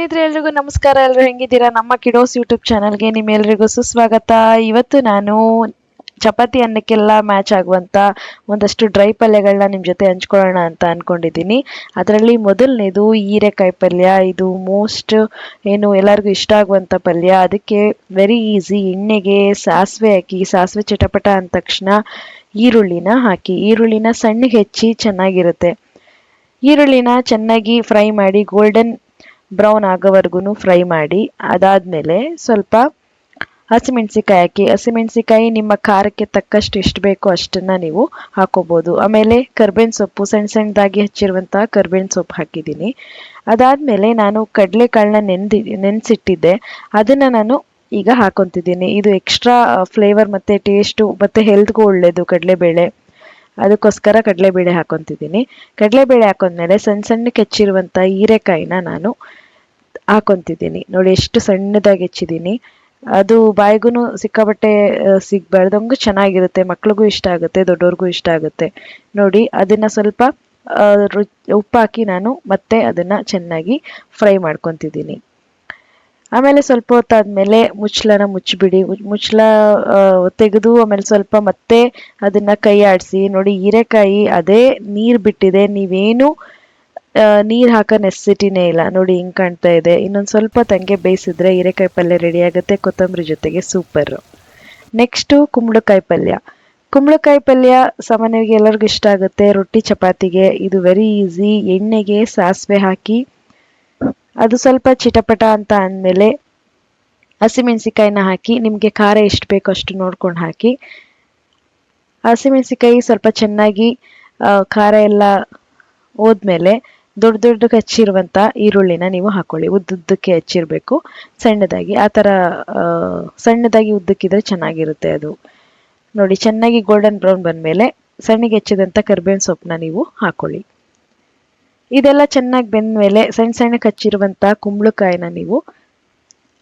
ಸ್ನೇಹಿತರೆ, ಎಲ್ರಿಗೂ ನಮಸ್ಕಾರ. ಎಲ್ಲರೂ ಹೆಂಗಿದ್ದೀರಾ? ನಮ್ಮ ಕಿಡೋಸ್ ಯೂಟ್ಯೂಬ್ ಚಾನಲ್ಗೆ ನಿಮ್ಮೆಲ್ರಿಗೂ ಸುಸ್ವಾಗತ. ಇವತ್ತು ನಾನು ಚಪಾತಿ ಅನ್ನಕ್ಕೆಲ್ಲ ಮ್ಯಾಚ್ ಆಗುವಂತ ಒಂದಷ್ಟು ಡ್ರೈ ಪಲ್ಯಗಳನ್ನ ನಿಮ್ಮ ಜೊತೆ ಹಂಚ್ಕೊಳ್ಳೋಣ ಅಂತ ಅನ್ಕೊಂಡಿದ್ದೀನಿ. ಅದರಲ್ಲಿ ಮೊದಲನೇದು ಹೀರೆಕಾಯಿ ಪಲ್ಯ. ಇದು ಮೋಸ್ಟ್ ಏನು ಎಲ್ಲರಿಗೂ ಇಷ್ಟ ಆಗುವಂತ ಪಲ್ಯ. ಅದಕ್ಕೆ ವೆರಿ ಈಸಿ ಎಣ್ಣೆಗೆ ಸಾಸಿವೆ ಹಾಕಿ, ಸಾಸಿವೆ ಚಟಪಟ ಅಂದ ತಕ್ಷಣ ಈರುಳ್ಳಿನ ಹಾಕಿ, ಈರುಳ್ಳಿನ ಸಣ್ಣಗೆ ಹೆಚ್ಚಿ ಚೆನ್ನಾಗಿರುತ್ತೆ. ಈರುಳ್ಳಿನ ಚೆನ್ನಾಗಿ ಫ್ರೈ ಮಾಡಿ ಗೋಲ್ಡನ್ ಬ್ರೌನ್ ಆಗೋವರೆಗೂ ಫ್ರೈ ಮಾಡಿ, ಅದಾದಮೇಲೆ ಸ್ವಲ್ಪ ಹಸಿಮೆಣ್ಸಿಕಾಯಿ ಹಾಕಿ ಹಸಿಮೆಣ್ಸಿಕಾಯಿ ನಿಮ್ಮ ಖಾರಕ್ಕೆ ತಕ್ಕಷ್ಟು ಎಷ್ಟು ಬೇಕೋ ಅಷ್ಟನ್ನ ನೀವು ಹಾಕೋಬೋದು. ಆಮೇಲೆ ಕರ್ಬೇವಿನ ಸೊಪ್ಪು ಸಣ್ಣ ಸಣ್ಣದಾಗಿ ಹಚ್ಚಿರುವಂತಹ ಕರ್ಬೇವಿನ ಸೊಪ್ಪು ಹಾಕಿದ್ದೀನಿ. ಅದಾದಮೇಲೆ ನಾನು ಕಡಲೆಕಾಳನ್ನ ನೆಂದಿ ನೆನೆಸಿಟ್ಟಿದ್ದೆ. ಅದನ್ನು ನಾನು ಈಗ ಹಾಕೊತಿದ್ದೀನಿ. ಇದು ಎಕ್ಸ್ಟ್ರಾ ಫ್ಲೇವರ್ ಮತ್ತು ಟೇಸ್ಟು ಮತ್ತು ಹೆಲ್ತ್ಗೂ ಒಳ್ಳೆಯದು ಕಡಲೆಬೇಳೆ. ಅದಕ್ಕೋಸ್ಕರ ಕಡಲೆಬೇಳೆ ಹಾಕೊತಿದ್ದೀನಿ. ಕಡಲೆಬೇಳೆ ಹಾಕೊಂಡ್ಮೇಲೆ ಸಣ್ಣ ಸಣ್ಣಕ್ಕೆ ಹೆಚ್ಚಿರುವಂಥ ಹೀರೆಕಾಯಿನ ನಾನು ಹಾಕೊತಿದ್ದೀನಿ. ನೋಡಿ ಎಷ್ಟು ಸಣ್ಣದಾಗಿ ಹೆಚ್ಚಿದ್ದೀನಿ. ಅದು ಬಾಯಿಗೂ ಸಿಕ್ಕಾಬಟ್ಟೆ ಸಿಗ್ಬಾರ್ದಂಗೂ ಚೆನ್ನಾಗಿರುತ್ತೆ. ಮಕ್ಳಿಗೂ ಇಷ್ಟ ಆಗುತ್ತೆ ದೊಡ್ಡವ್ರಿಗೂ ಇಷ್ಟ ಆಗುತ್ತೆ. ನೋಡಿ, ಅದನ್ನ ಸ್ವಲ್ಪ ಉಪ್ಪು ಹಾಕಿ ನಾನು ಮತ್ತೆ ಅದನ್ನ ಚೆನ್ನಾಗಿ ಫ್ರೈ ಮಾಡ್ಕೊತಿದ್ದೀನಿ. ಆಮೇಲೆ ಸ್ವಲ್ಪ ಹೊತ್ತಾದ್ಮೇಲೆ ಮುಚ್ಚಳನ ಮುಚ್ಚಿಬಿಡಿ. ಮುಚ್ಚಳ ತೆಗೆದು ಆಮೇಲೆ ಸ್ವಲ್ಪ ಮತ್ತೆ ಅದನ್ನ ಕೈ ಆಡಿಸಿ ನೋಡಿ, ಹೀರೆಕಾಯಿ ಅದೇ ನೀರು ಬಿಟ್ಟಿದೆ. ನೀವೇನು ನೀರು ಹಾಕೋ ನೆಸಿಟಿನೇ ಇಲ್ಲ. ನೋಡಿ, ಹಿಂಗೆ ಕಾಣ್ತಾ ಇದೆ. ಇನ್ನೊಂದು ಸ್ವಲ್ಪ ತಂಗೆ ಬೇಯಿಸಿದ್ರೆ ಹೀರೆಕಾಯಿ ಪಲ್ಯ ರೆಡಿ ಆಗುತ್ತೆ. ಕೊತ್ತಂಬರಿ ಜೊತೆಗೆ ಸೂಪರ್ ನೆಕ್ಸ್ಟು ಕುಂಬಳಕಾಯಿ ಪಲ್ಯ. ಕುಂಬಳಕಾಯಿ ಪಲ್ಯ ಸಾಮಾನ್ಯವಾಗಿ ಎಲ್ಲರಿಗೂ ಇಷ್ಟ ಆಗುತ್ತೆ. ರೊಟ್ಟಿ, ಚಪಾತಿಗೆ ಇದು ವೆರಿ ಈಸಿ ಎಣ್ಣೆಗೆ ಸಾಸಿವೆ ಹಾಕಿ, ಅದು ಸ್ವಲ್ಪ ಚಿಟಪಟ ಅಂತ ಅಂದಮೇಲೆ ಹಸಿಮೆಣಸಿಕಾಯಿನ ಹಾಕಿ, ನಿಮಗೆ ಖಾರ ಎಷ್ಟು ಬೇಕೋ ಅಷ್ಟು ನೋಡ್ಕೊಂಡು ಹಾಕಿ ಹಸಿಮೆಣಸಿಕಾಯಿ ಸ್ವಲ್ಪ ಚೆನ್ನಾಗಿ ಖಾರ ಎಲ್ಲ ಹೋದ್ಮೇಲೆ ದೊಡ್ಡ ದೊಡ್ಡಕ್ಕೆ ಹಚ್ಚಿರುವಂಥ ಈರುಳ್ಳಿನ ನೀವು ಹಾಕೊಳ್ಳಿ. ಉದ್ದುದ್ದಕ್ಕೆ ಹಚ್ಚಿರಬೇಕು. ಸಣ್ಣದಾಗಿ, ಆ ಥರ ಸಣ್ಣದಾಗಿ ಉದ್ದಕ್ಕಿದ್ರೆ ಚೆನ್ನಾಗಿರುತ್ತೆ ಅದು. ನೋಡಿ, ಚೆನ್ನಾಗಿ ಗೋಲ್ಡನ್ ಬ್ರೌನ್ ಬಂದಮೇಲೆ ಸಣ್ಣಗೆ ಹೆಚ್ಚಿದಂಥ ಕರ್ಬೇವಿನ ಸೊಪ್ಪನ್ನ ನೀವು ಹಾಕೊಳ್ಳಿ. ಇದೆಲ್ಲ ಚೆನ್ನಾಗಿ ಬೆಂದಮೇಲೆ ಸಣ್ಣ ಸಣ್ಣ ಹಚ್ಚಿರುವಂಥ ಕುಂಬಳಕಾಯಿನ ನೀವು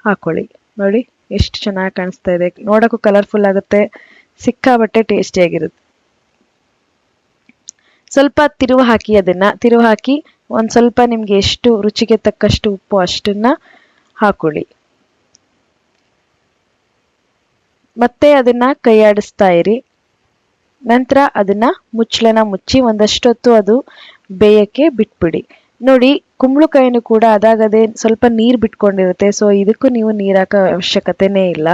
ಹಾಕೊಳ್ಳಿ. ನೋಡಿ, ಎಷ್ಟು ಚೆನ್ನಾಗಿ ಕಾಣಿಸ್ತಾ ಇದೆ. ನೋಡೋಕ್ಕೂ ಕಲರ್ಫುಲ್ ಆಗುತ್ತೆ. ಸಿಕ್ಕಾಬಟ್ಟೆ ಟೇಸ್ಟಿಯಾಗಿರುತ್ತೆ ಸ್ವಲ್ಪ ತಿರುವು ಹಾಕಿ ಅದನ್ನ, ತಿರುವು ಹಾಕಿ ಒಂದು ಸ್ವಲ್ಪ ನಿಮಗೆ ಎಷ್ಟು ರುಚಿಗೆ ತಕ್ಕಷ್ಟು ಉಪ್ಪು ಅಷ್ಟನ್ನ ಹಾಕೊಳ್ಳಿ. ಮತ್ತೆ ಅದನ್ನ ಕೈಯಾಡಿಸ್ತಾ ಇರಿ. ನಂತರ ಅದನ್ನ ಮುಚ್ಚಳನ ಮುಚ್ಚಿ ಒಂದಷ್ಟೊತ್ತು ಅದು ಬೇಯಕ್ಕೆ ಬಿಟ್ಬಿಡಿ. ನೋಡಿ, ಕುಂಬಳಕಾಯಿನೂ ಕೂಡ ಅದಾಗದೆ ಸ್ವಲ್ಪ ನೀರು ಬಿಟ್ಕೊಂಡಿರುತ್ತೆ. ಸೊ ಇದಕ್ಕೂ ನೀವು ನೀರು ಅವಶ್ಯಕತೆನೇ ಇಲ್ಲ.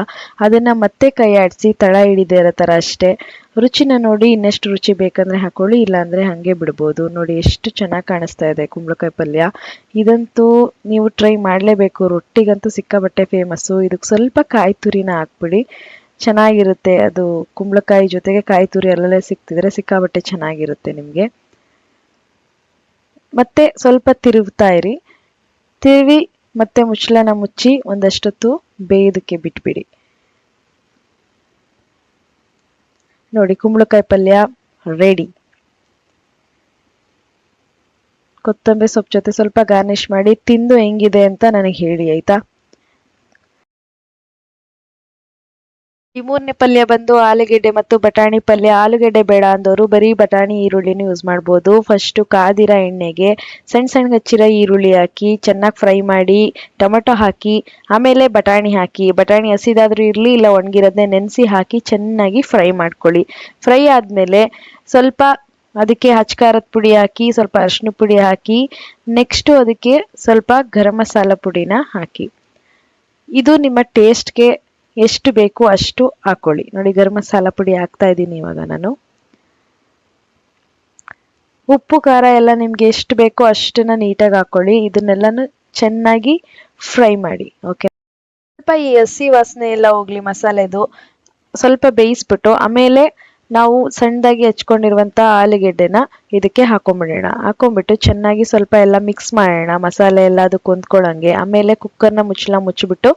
ಅದನ್ನು ಮತ್ತೆ ಕೈ ಆಡಿಸಿ ತಳ ಹಿಡಿದೇ ಇರೋ ಥರ ಅಷ್ಟೇ. ರುಚಿನ ನೋಡಿ ಇನ್ನೆಷ್ಟು ರುಚಿ ಬೇಕಂದರೆ ಹಾಕೊಳ್ಳಿ, ಇಲ್ಲಾಂದರೆ ಹಾಗೆ ಬಿಡ್ಬೋದು. ನೋಡಿ, ಎಷ್ಟು ಚೆನ್ನಾಗಿ ಕಾಣಿಸ್ತಾ ಇದೆ ಕುಂಬಳಕಾಯಿ ಪಲ್ಯ. ಇದಂತೂ ನೀವು ಟ್ರೈ ಮಾಡಲೇಬೇಕು. ರೊಟ್ಟಿಗಂತೂ ಸಿಕ್ಕಾಬಟ್ಟೆ ಫೇಮಸ್ಸು ಇದಕ್ಕೆ ಸ್ವಲ್ಪ ಕಾಯಿ ತುರಿನ ಹಾಕ್ಬಿಡಿ. ಚೆನ್ನಾಗಿರುತ್ತೆ ಅದು ಕುಂಬಳಕಾಯಿ ಜೊತೆಗೆ ಕಾಯಿ ತುರಿ ಅಲ್ಲಲ್ಲೇ ಸಿಕ್ತಿದ್ರೆ ಸಿಕ್ಕಾಬಟ್ಟೆ ಚೆನ್ನಾಗಿರುತ್ತೆ ನಿಮಗೆ. ಮತ್ತೆ ಸ್ವಲ್ಪ ತಿರುಗ್ತಾ ಇರಿ. ತಿರುವಿ ಮತ್ತೆ ಮುಚ್ಚಳನ ಮುಚ್ಚಿ ಒಂದಷ್ಟೊತ್ತು ಬೇಯೋದಕ್ಕೆ ಬಿಟ್ಬಿಡಿ. ನೋಡಿ, ಕುಂಬಳಕಾಯಿ ಪಲ್ಯ ರೆಡಿ ಕೊತ್ತಂಬರಿ ಸೊಪ್ಪು ಜೊತೆ ಸ್ವಲ್ಪ ಗಾರ್ನಿಶ್ ಮಾಡಿ ತಿಂದು ಹೆಂಗಿದೆ ಅಂತ ನನಗೆ ಹೇಳಿ, ಆಯ್ತಾ? ಈ ಮೂರನೇ ಪಲ್ಯ ಬಂದು ಆಲೂಗೆಡ್ಡೆ ಮತ್ತು ಬಟಾಣಿ ಪಲ್ಯ. ಆಲೂಗೆಡ್ಡೆ ಬೇಡ ಅಂದವರು ಬರೀ ಬಟಾಣಿ, ಈರುಳ್ಳಿನ ಯೂಸ್ ಮಾಡ್ಬೋದು. ಫಸ್ಟು ಕಾದಿರ ಎಣ್ಣೆಗೆ ಸಣ್ಣ ಸಣ್ಣ ಹಚ್ಚಿರೋ ಈರುಳ್ಳಿ ಹಾಕಿ ಚೆನ್ನಾಗಿ ಫ್ರೈ ಮಾಡಿ, ಟೊಮೆಟೊ ಹಾಕಿ, ಆಮೇಲೆ ಬಟಾಣಿ ಹಾಕಿ. ಬಟಾಣಿ ಹಸಿದಾದ್ರೂ ಇರಲಿ, ಇಲ್ಲ ಒಣಗಿರೋದನ್ನೇ ನೆನೆಸಿ ಹಾಕಿ ಚೆನ್ನಾಗಿ ಫ್ರೈ ಮಾಡ್ಕೊಳ್ಳಿ. ಫ್ರೈ ಆದಮೇಲೆ ಸ್ವಲ್ಪ ಅದಕ್ಕೆ ಹಚ್ಕಾರದ ಪುಡಿ ಹಾಕಿ, ಸ್ವಲ್ಪ ಅರಿಶಿನ ಪುಡಿ ಹಾಕಿ ನೆಕ್ಸ್ಟು ಅದಕ್ಕೆ ಸ್ವಲ್ಪ ಗರಂ ಮಸಾಲ ಪುಡಿನ ಹಾಕಿ. ಇದು ನಿಮ್ಮ ಟೇಸ್ಟ್ಗೆ ಎಷ್ಟು ಬೇಕು ಅಷ್ಟು ಹಾಕೊಳ್ಳಿ. ನೋಡಿ ಗರಂ ಮಸಾಲ ಪುಡಿ ಹಾಕ್ತಾ ಇದ್ದೀನಿ ಇವಾಗ ನಾನು. ಉಪ್ಪು, ಖಾರ ಎಲ್ಲ ನಿಮ್ಗೆ ಎಷ್ಟು ಬೇಕೋ ಅಷ್ಟನ್ನ ನೀಟಾಗಿ ಹಾಕೊಳ್ಳಿ. ಇದನ್ನೆಲ್ಲಾನು ಚೆನ್ನಾಗಿ ಫ್ರೈ ಮಾಡಿ, ಓಕೆ? ಸ್ವಲ್ಪ ಈ ಹಸಿ ವಾಸನೆ ಎಲ್ಲ ಹೋಗ್ಲಿ ಮಸಾಲೆದು. ಸ್ವಲ್ಪ ಬೇಯಿಸ್ಬಿಟ್ಟು, ಆಮೇಲೆ ನಾವು ಸಣ್ಣದಾಗಿ ಹಚ್ಕೊಂಡಿರುವಂತ ಆಲೂಗೆಡ್ಡೆನ ಇದಕ್ಕೆ ಹಾಕೊಂಡ್ಬಿಡೋಣ ಹಾಕೊಂಡ್ಬಿಟ್ಟು ಚೆನ್ನಾಗಿ ಸ್ವಲ್ಪ ಎಲ್ಲ ಮಿಕ್ಸ್ ಮಾಡೋಣ. ಮಸಾಲೆ ಎಲ್ಲ ಅದಕ್ಕೆ ಹೊಂದ್ಕೊಳ್ಳಂಗೆ ಆಮೇಲೆ ಕುಕ್ಕರ್ನ ಮುಚ್ಚಳ ಮುಚ್ಚಿಬಿಟ್ಟು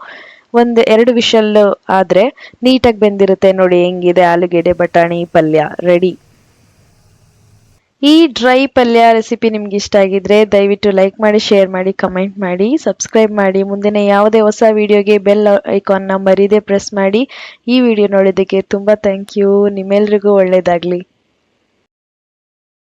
ಒಂದು ಎರಡು ವಿಷಲ್ ಆದ್ರೆ ನೀಟಾಗಿ ಬೆಂದಿರುತ್ತೆ ನೋಡಿ, ಹೆಂಗಿದೆ ಆಲೂಗೆಡ್ಡೆ ಬಟಾಣಿ ಪಲ್ಯ ರೆಡಿ ಈ ಡ್ರೈ ಪಲ್ಯ ರೆಸಿಪಿ ನಿಮ್ಗೆ ಇಷ್ಟ ಆಗಿದ್ರೆ ದಯವಿಟ್ಟು ಲೈಕ್ ಮಾಡಿ ಶೇರ್ ಮಾಡಿ ಕಮೆಂಟ್ ಮಾಡಿ ಸಬ್ಸ್ಕ್ರೈಬ್ ಮಾಡಿ. ಮುಂದಿನ ಯಾವುದೇ ಹೊಸ ವಿಡಿಯೋಗೆ ಬೆಲ್ ಐಕಾನ್ನ ಮರೀದೆ ಪ್ರೆಸ್ ಮಾಡಿ. ಈ ವಿಡಿಯೋ ನೋಡಿದ್ದಕ್ಕೆ ತುಂಬ ಥ್ಯಾಂಕ್ ಯು ನಿಮ್ಮೆಲ್ರಿಗೂ ಒಳ್ಳೆಯದಾಗಲಿ